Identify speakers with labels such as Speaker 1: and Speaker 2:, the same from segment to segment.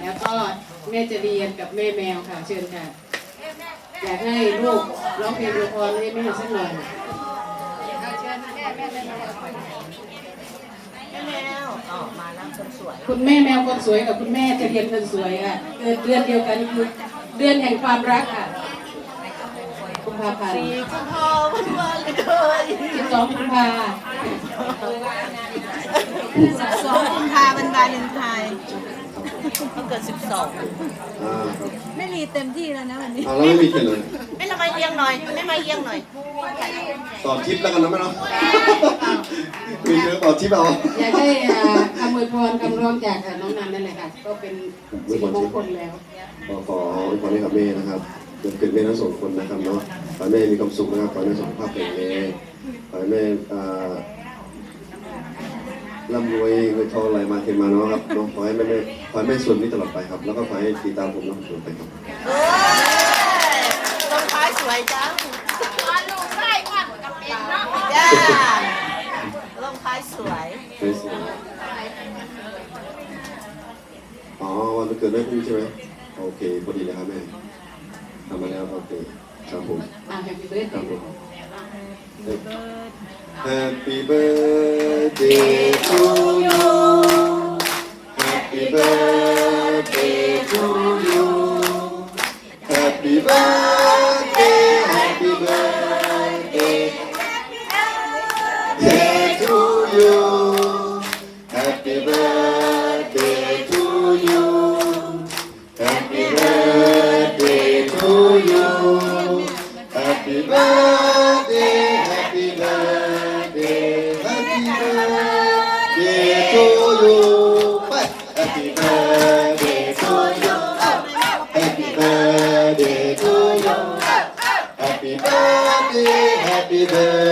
Speaker 1: แล้วก็แม่จะเรียนกับแม่แมวค่ะเชิญค่ะ อยากให้ลูกร้องเพลงอวยพรให้แม่สักหน่อย
Speaker 2: แมวออกมาแล้วคนสวย
Speaker 1: คุณแม่แมวคนสวยกับคุณแม่จะเรียนคนสวยค่ะเกิดเดือนเดียวกันคือเดือนแห่งความรักค่ะกุมภาพันธ์
Speaker 2: สีกุมภาพันธ์วันเลย
Speaker 1: สิบสองกุมภา
Speaker 2: สองกุมภาพันธ์วาเลนไทน์ เขาเกิดสิบสอง
Speaker 3: อ่าครับ
Speaker 2: ไม่รีเต็มที่แล้วนะวันนี้
Speaker 3: เอาแล้วไม่มีเขียนเลย
Speaker 2: ไม่ละไมเอียงหน่อย ไม่มาเอียงหน่อย
Speaker 3: ต่อทิปแล้วกันนะแม่เนาะมีเรื่องต่อทิปเอา
Speaker 1: อยากให้อ่าคำอวยพรคำร้องจากน้องนันนั่นแหละค่ะ ก็เป็นสิริมงคลแล้ว
Speaker 3: ขอขออวยพรให้กับแม่นะครับเกิดเกิดแม่ทั้งสองคนนะครับเนาะขอให้แม่มีความสุขนะครับขอให้แม่สุขภาพแข็งแรงขอให้แม่อ่า ร่ำรวยเงินทองไหลมาเทมาเนาะครับเนาะขอให้แม่แม่ขอให้แม่ส่วนนี้ตลอดไปครับ แล้วก็ขอให้ติดตามผมและผมตลอดไปครับ
Speaker 2: เอ้ยลงท้ายสวยจัง
Speaker 4: ลูกไส้อ้วนกับเป็นเนาะ
Speaker 2: จ้าลงท้ายสวย
Speaker 3: เฟซบุ๊กอ๋อวันเกิดแม่พรุ่งนี้ใช่ไหมโอเคพอดีเลยครับแม่ทำมาแล้วโอเคครับผม
Speaker 1: อ่าแฮปปี้เบิร์ด
Speaker 3: ครับผม Happy birthday to you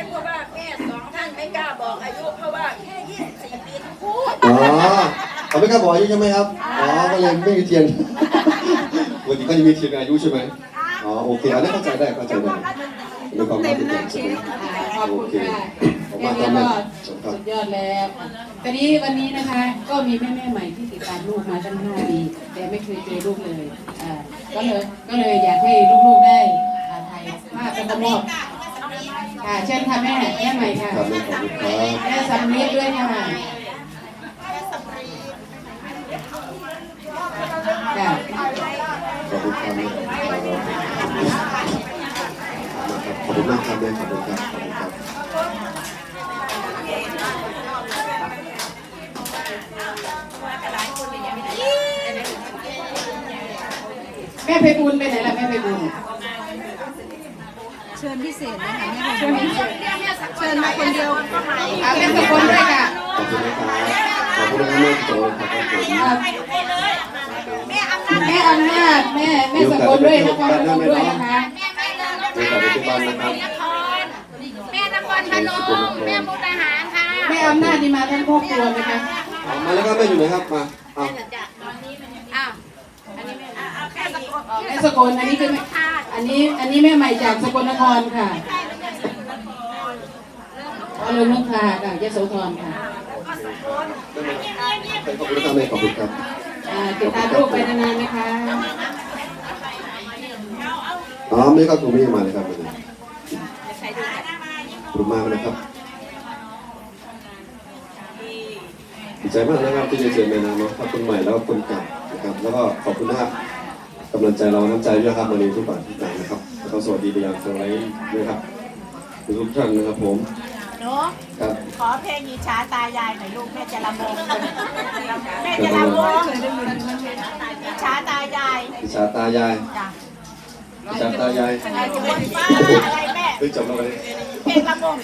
Speaker 4: แม่ไม่มีเป่าเค้กเพราะว่าแม่สองท่านไม่กล้าบอกอายุเพราะว่าแค่ยี่สิบสี่ปีทั้งคู่
Speaker 3: อ๋อเขาไม่กล้าบอกอายุใช่ไหมครับ อ๋อ ก็เลยไม่มีเทียนปกติก็จะมีเทียนอายุใช่ไหมอ๋อ โอเค อันนี้เข้าใจได้ เข้าใจได้ในความเข้าใจใช่ไหม
Speaker 1: อ่าขอบคุณค่ะ
Speaker 3: โอเค
Speaker 1: แม่
Speaker 3: ขอบ
Speaker 1: แม่
Speaker 3: คุณ
Speaker 1: ก็
Speaker 3: ครับ
Speaker 1: สุดยอดแล้วตอนนี้วันนี้นะคะ ก็มีแม่แม่ๆใหม่ที่ติดตามลูกมาตั้งห้าปีแต่ไม่เคยเจอลูกเลยอ่าก็เลย ก็เลยอยากให้ลูกๆได้อ่าถ่ายภาพกันมอบ ค่ะเชิญค่ะแม่แม่ใหม่ค่ะ
Speaker 3: ครับแม่ขอบคุณครับ
Speaker 1: แม่สำนีด้วยค่ะค่ะ
Speaker 3: ขอบคุณครับแม่ขอบคุณมากครับแม่ขอบคุณครับขอบคุณครับ
Speaker 1: แม่ไปบุญไปไหนล่ะแม่ไปบุญ
Speaker 2: เชิญพิเศษนะคะแม่
Speaker 1: เชิญ
Speaker 2: เชิญมาคนเดียว
Speaker 1: อ่าแม่สกุลด้วยค่ะ
Speaker 3: ขอบคุณนะครับขอบคุณนะครับแม่โจครับขอบคุณ
Speaker 1: อ่าแม่อำนาจแม่แม่สกุลด้วยนะคะสกุลด้วยนะคะ
Speaker 3: ไปขอบคุณที่บ้านนะครับ
Speaker 4: แม่นครพนมแม่มุกดาหารค่ะ
Speaker 1: แม่อำนาจนี่มาทั้งครอบครัวไหมคะ
Speaker 3: มาแล้วครับแม่อยู่ไหนครับมาเอา
Speaker 4: อ้าวอันนี้แม่เอาแค่ตะโกน
Speaker 1: แม่สกุลอันนี้เป็น อันนี้อันนี้แม่ใหม่จากสกลนครค่ะอารมณ์นกพาค่ะยโสธรค่ะ
Speaker 3: ขอบคุณนะครับแม่ขอบคุณครับ
Speaker 1: อ่าติดตามลูกไปนานๆนะคะ
Speaker 3: อ๋อไม่ครับผมไม่ได้มาเลยครับวันนี้ขอบคุณมากนะครับดีใจมากนะครับที่ได้เจอแม่นางเนาะขอบคุณใหม่แล้วก็คนเก่านะครับแล้วก็ขอบคุณนะครับ กำลังใจเราน้ำใจด้วยครับวันนี้ทุกบาททุกสตางค์นะครับแล้วก็สวัสดีไปยังทางไลฟ์ด้วยครับทุกท่านนะครับผม
Speaker 2: หนู
Speaker 3: ครับ
Speaker 2: ขอเพลงยีช้าตายายหน่อยลูกแม่จะละมงแม่จะละมงยีช้าตายาย
Speaker 3: อิจฉาตายาย
Speaker 2: จ้ะ
Speaker 3: อิจฉาตายาย
Speaker 2: อะไรจะเป็นฟ้าอะไรแม่
Speaker 3: เฮ้ยจบแล้วเลย
Speaker 2: เพลงละมง